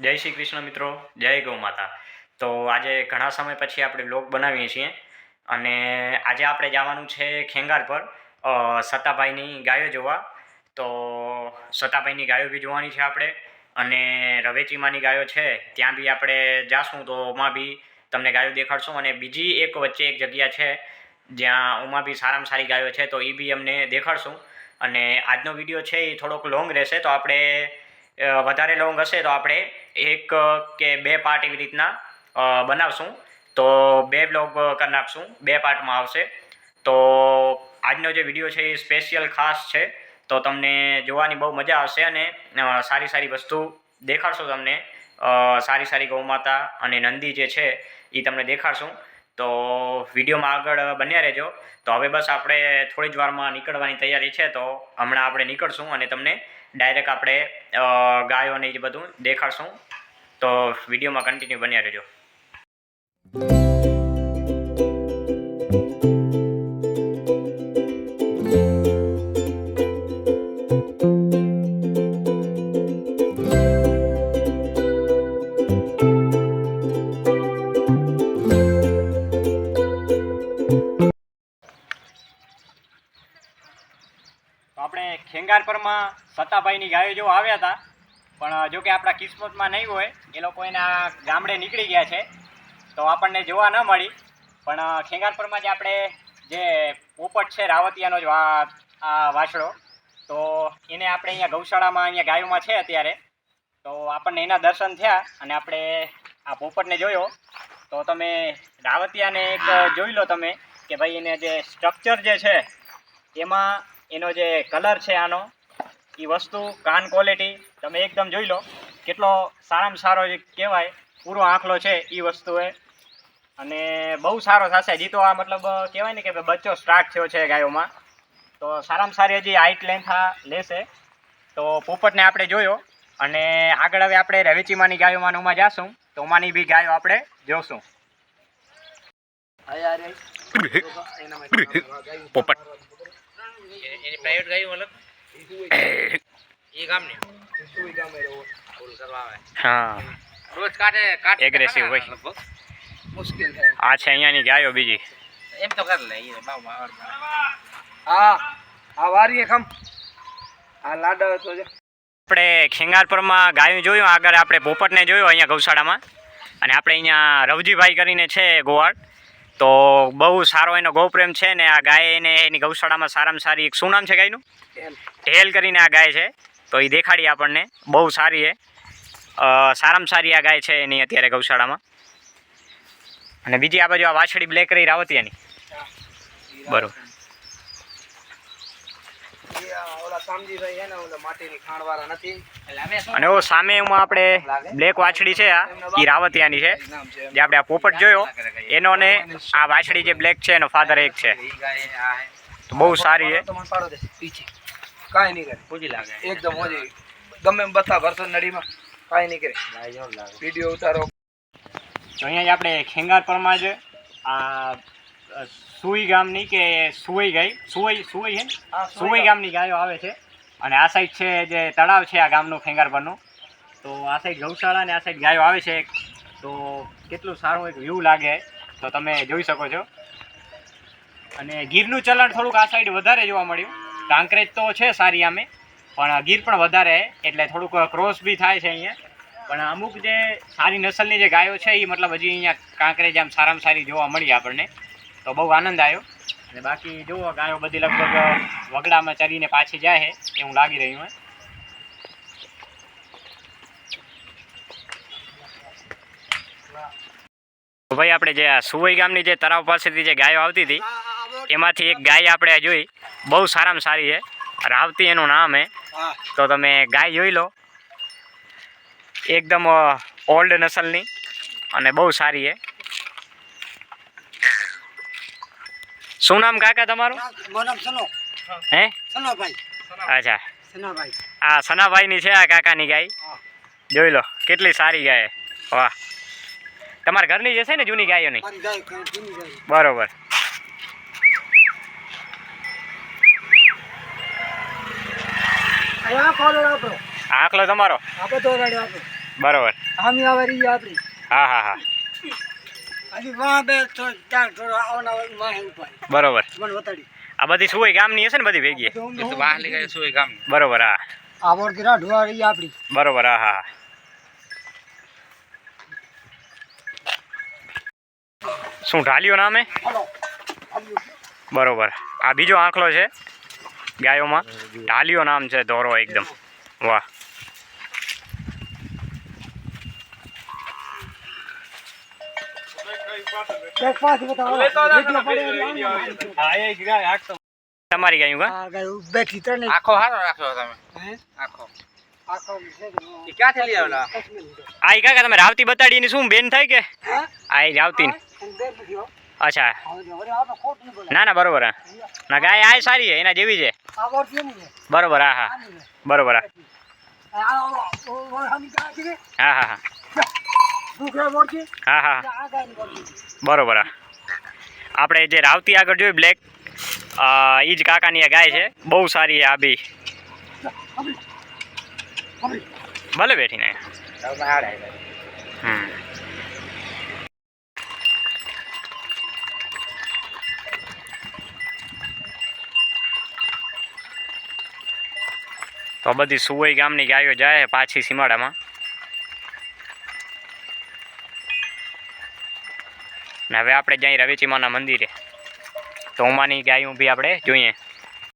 જય શ્રી કૃષ્ણ મિત્રો જય ગૌ માતા તો આજે ઘણા સમય પછી આપણે બ્લોગ બનાવીએ છીએ. અને આજે આપણે જવાનું છે ખેંગાર પર સતાભાઈની ગાયો જોવા. તો સતાભાઈની ગાયો બી જોવાની છે આપણે. અને રવેચીમાની ગાયો છે, ત્યાં બી આપણે જાશું. તો ઓમાં બી તમને ગાયો દેખાડશું. અને બીજી એક વચ્ચે એક જગ્યા છે, જ્યાં ઉમાં બી સારામાં સારી ગાયો છે, તો એ બી અમને દેખાડશું. અને આજનો વીડિયો છે એ થોડોક લોંગ રહેશે, તો આપણે વધારે લોંગ હશે તો આપણે એક કે બે પાર્ટ એવી રીતના બનાવશું. તો બે બ્લોગ કરી નાખશું. બે પાર્ટમાં આવશે. તો આજનો જે વીડિયો છે એ સ્પેશિયલ ખાસ છે. તો તમને જોવાની બહુ મજા આવશે અને સારી સારી વસ્તુ દેખાડશું તમને. સારી સારી ગૌમાતા અને નંદી જે છે એ તમને દેખાડશું. તો વિડીયોમાં આગળ બન્યા રહેજો. તો હવે બસ આપણે થોડી જ વારમાં નીકળવાની તૈયારી છે. તો હમણાં આપણે નીકળશું અને તમને ડાયરેક્ટ આપણે ગાયો અને એ બધું દેખાડશું. તો વિડીયોમાં કન્ટિન્યુ બન્યા રહેજો. આપણે ખેંગારપરમાં સતાભાઈની ગાયો જો આવ્યા હતા, પણ જો કે આપણા કિસ્મતમાં નહીં હોય, એ લોકો એના ગામડે નીકળી ગયા છે. તો આપણને જોવા ન મળી. પણ ખેંગારપુરમાં જે આપણે જે પોપટ છે, રાવતિયાનો જ વા, આ વાછડો, તો એને આપણે અહીંયા ગૌશાળામાં અહીંયા ગાયોમાં છે અત્યારે. તો આપણને એના દર્શન થયા અને આપણે આ પોપટને જોયો. તો તમે રાવતિયાને એક જોઈ લો તમે કે ભાઈ એને જે સ્ટ્રક્ચર જે છે, એમાં એનો જે કલર છે આનો એ વસ્તુ, કાન ક્વોલિટી તમે એકદમ જોઈ લો. કેટલો સારામાં સારો જે કહેવાય, પૂરો આંખલો છે એ વસ્તુ એ અને બહુ સારો થશે. હજી તો આ મતલબ કહેવાય ને કે ભાઈ બચ્ચો સ્ટાર્ટ થયો છે ગાયોમાં. તો સારામાં સારી હજી હાઈટ લેન્થ આ લેશે. તો પોપટને આપણે જોયો. અને આગળ હવે આપણે રવેચીમાની ગાયોમાં ને ઉમાં જાશું. તો ઉમાની બી ગાયો આપણે જોશું. પોપટ. એની પ્રાઇવેટ ગાયો મતલબ એ ગામની. ફૂલ કરવા આવે હા. રોજ કાઢે કાઢે એગ્રેસિવ હોય. મુશ્કેલ થાય. આ છે અહીંયાની ગાયો બીજી. એમ તો કરી લે બાવ આ વારીએ ખમ. આ લાડો તો જો. આપણે ખેંગારપુરમાં ગાયું જોયું આગળ આપણે પોપટને જોયું અહીંયા ગૌશાળામાં. અને આપણે અહીંયા રવજીભાઈ કરીને છે ગોવાળ. તો બહુ સારો એનો ગૌપ્રેમ છે ને આ ગાય એને એની ગૌશાળામાં સારામાં સારી એક શું નામ છે ગાયનું? ઢેલ. કરીને આ ગાય છે. તો એ દેખાડી આપણને. બહુ સારી છે. સારામાં સારી આ ગાય છે એની અત્યારે ગૌશાળામાં. અને બીજી આ બાજુ આ વાછડી બ્લેક રહી રાવતિયાની. બરોબર. અને ઓ સામે એમાં આપણે બ્લેક વાછડી છે આ એ રાવતિયાની છે જે આપણે આ પોપટ જોયો એનો ને આ વાછડી જે બ્લેક છે એનો ફાધર એક છે. તો બહુ સારી છે. કાંઈ નહીં કરે પૂછી લાગે એકદમ ગમે એમ બતા ભરસો નડીમાં કાંઈ નહીં કરે. વીડિયો ઉતારો. તો અહીંયા જ આપણે ખેંગારપરમાં જ આ સુઈ ગામની કે સુઈ ગાય? સુઈ સુઈ હે સુવઈ સુઈ ગામની ગાયો આવે છે. અને આ સાઈડ છે જે તળાવ છે આ ગામનું ખેંગારપરનું તો આ સાઈડ ગૌશાળા ને આ સાઈડ ગાયો આવે છે તો કેટલું સારું એક વ્યૂ લાગે. તો તમે જોઈ શકો છો. અને ગીરનું ચલણ થોડુંક આ સાઈડ વધારે જોવા મળ્યું. કાંકરેજ તો છે સારી આમે. પણ ગીર પણ વધારે એટલે થોડુંક ક્રોસ બી થાય છે અહીંયા. પણ અમુક જે સારી નસલની જે ગાયો છે એ મતલબ હજી અહીંયા કાંકરેજ આમ સારામાં સારી જોવા મળી આપણને. તો બહુ આનંદ આવ્યો. અને બાકી જુઓ ગાયો બધી લગભગ વગડામાં ચરીને પાછી જાય છે એવું લાગી રહ્યું તો ભાઈ આપણે જે આ સુવઈ ગામની જે તળાવ પાસેથી જે ગાયો આવતી હતી એમાંથી એક ગાય આપણે જોઈ. બહુ સારામાં સારી છે. રાવતી એનું નામ છે તો તમે ગાય જોઈ લો. એકદમ ઓલ્ડ નસલની અને બહુ સારી છે શું નામ કાકા તમારું? હે? અચ્છા. આ સનાભાઈની છે આ કાકાની ગાય. જોઈ લો કેટલી સારી ગાય. વાહ. તમારા ઘરની જે છે ને જૂની ગાયોની? બરોબર. અહીંયા આપણો આંકલો તમારો. આ બધો રાડ્યો આપો. બરોબર. આમી આવે રહી આપણી હા હા હા. હજી વાહ બે તો ચાર થોડો આવના વાહ ઉપર. બરોબર. મને વતાડી. આ બધી સુઈ ગામની હશે ને બધી ભેગી? તો વાહલી ગઈ સુઈ ગામ બરોબર હા. આ મોરકી રાઢવા રહી આપણી બરોબર હા હા. શું ઢાલ્યો નામે? બરોબર. આ બીજો આંખલો છે ગાયોમાં. ઢાલિયો નામ છે ધોરો એકદમ. વાહ એક પાસ બતાવો વિડિયો પડે એટલે તમારી ગાયું કા આ બેઠી ત્રણે આખો હારો રાખ્યો તમે આખો કાકા તમે રાવતી બતાડી ને શું બેન થાય કે હે આ ઈ રાવતી અચ્છા ના ના બરોબર હા ના ગાય આ સારી છે એના જેવી છે બરોબર હા હા બરોબર હા આ ઓ ઓ હમી કા છે હા હા હા હા. બરોબર આપણે જે રાવતી આગળ જોઈ બ્લેક એ જ કાકાની આ ગાય છે. બહુ સારી છે આ બી. ભલે બેઠીને. હમ. તો બધી સુવઈ ગામની ગાયો જાય પાછી સીમાડામાં ને હવે આપણે જઈ રવેચીમાના મંદિરે. તો ઉમાની ગાયું બી આપણે જોઈએ.